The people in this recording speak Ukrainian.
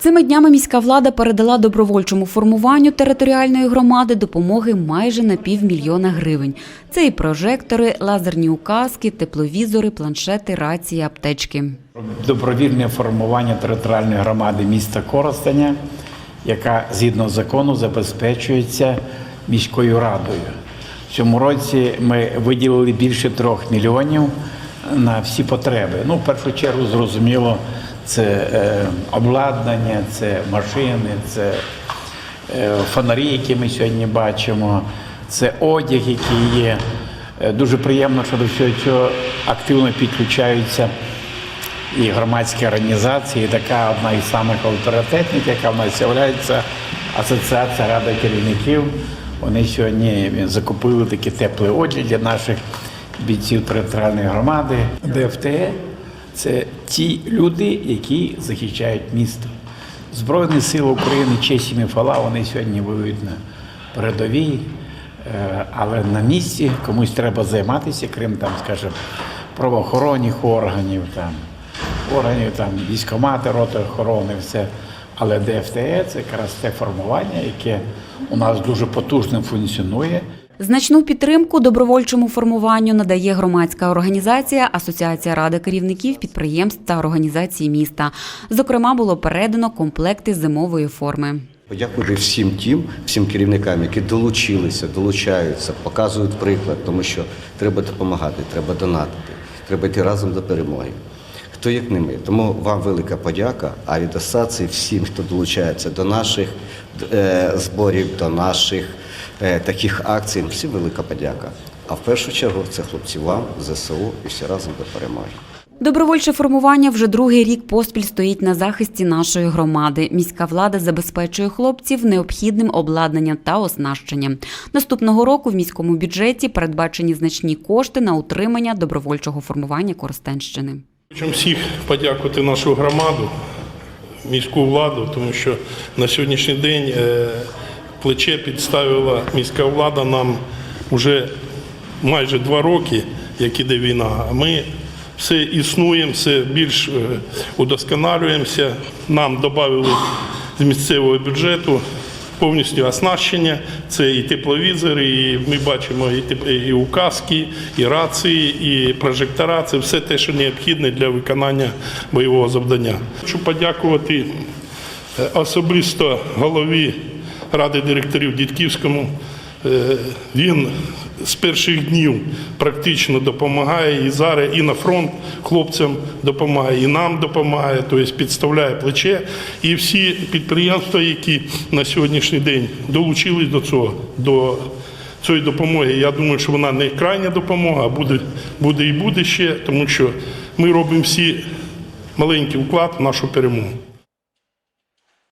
Цими днями міська влада передала добровольчому формуванню територіальної громади допомоги майже на півмільйона гривень. Це і прожектори, лазерні указки, тепловізори, планшети, рації, аптечки. добровільне формування територіальної громади міста Коростеня, яка згідно закону забезпечується міською радою. В цьому році ми виділили більше трьох мільйонів на всі потреби. Ну, в першу чергу, зрозуміло, це е, обладнання, це машини, це е, фонарі, які ми сьогодні бачимо, це одяг, який є. Е, Дуже приємно, що до всього цього активно підключаються і громадські організації, і така одна із самих авторитетних, яка в нас є Асоціація Рада керівників. Вони сьогодні закупили такі теплі одяг для наших бійців територіальної громади. ДФТ це ті люди, які захищають місто. Збройні сили України, честь їм і хвала, вони сьогодні воюють на передовій, Е, але на місці комусь треба займатися, крім там, скажімо, правоохоронних органів, там, органів там, військомати, роти охорони, все. Але ДФТЕ це якраз те формування, яке у нас дуже потужно функціонує. Значну підтримку добровольчому формуванню надає громадська організація Асоціація ради керівників підприємств та організацій міста. Зокрема, було передано комплекти зимової форми. Подякувати всім тим, всім керівникам, які долучилися, долучаються, показують приклад, тому що треба допомагати, треба донатити, треба йти разом до перемоги. Хто як не ми. Тому вам велика подяка, а від асоціації всім, хто долучається до наших е, зборів, до наших таких акцій, всім велика подяка. А в першу чергу це хлопці вам, ЗСУ і всі разом до перемоги. Добровольче формування вже другий рік поспіль стоїть на захисті нашої громади. Міська влада забезпечує хлопців необхідним обладнанням та оснащенням. Наступного року в міському бюджеті передбачені значні кошти на утримання добровольчого формування Коростенщини. Хочемо всіх подякувати нашу громаду, міську владу, тому що на сьогоднішній день е, плече підставила міська влада нам вже майже два роки, як іде війна. А ми все існуємо, все більш е, удосконалюємося. Нам додали з місцевого бюджету повністю оснащення. Це і тепловізори, і ми бачимо і, теп- і указки, і рації, і прожектора. Це все те, що необхідне для виконання бойового завдання. Хочу подякувати е, особисто голові ради директорів Дідківському. Е, Він з перших днів практично допомагає і зараз, і на фронт хлопцям допомагає, і нам допомагає, тобто підставляє плече. І всі підприємства, які на сьогоднішній день долучились до цього, до цієї допомоги. Я думаю, що вона не крайня допомога, а буде, буде і буде ще, тому що ми робимо всі маленький вклад в нашу перемогу.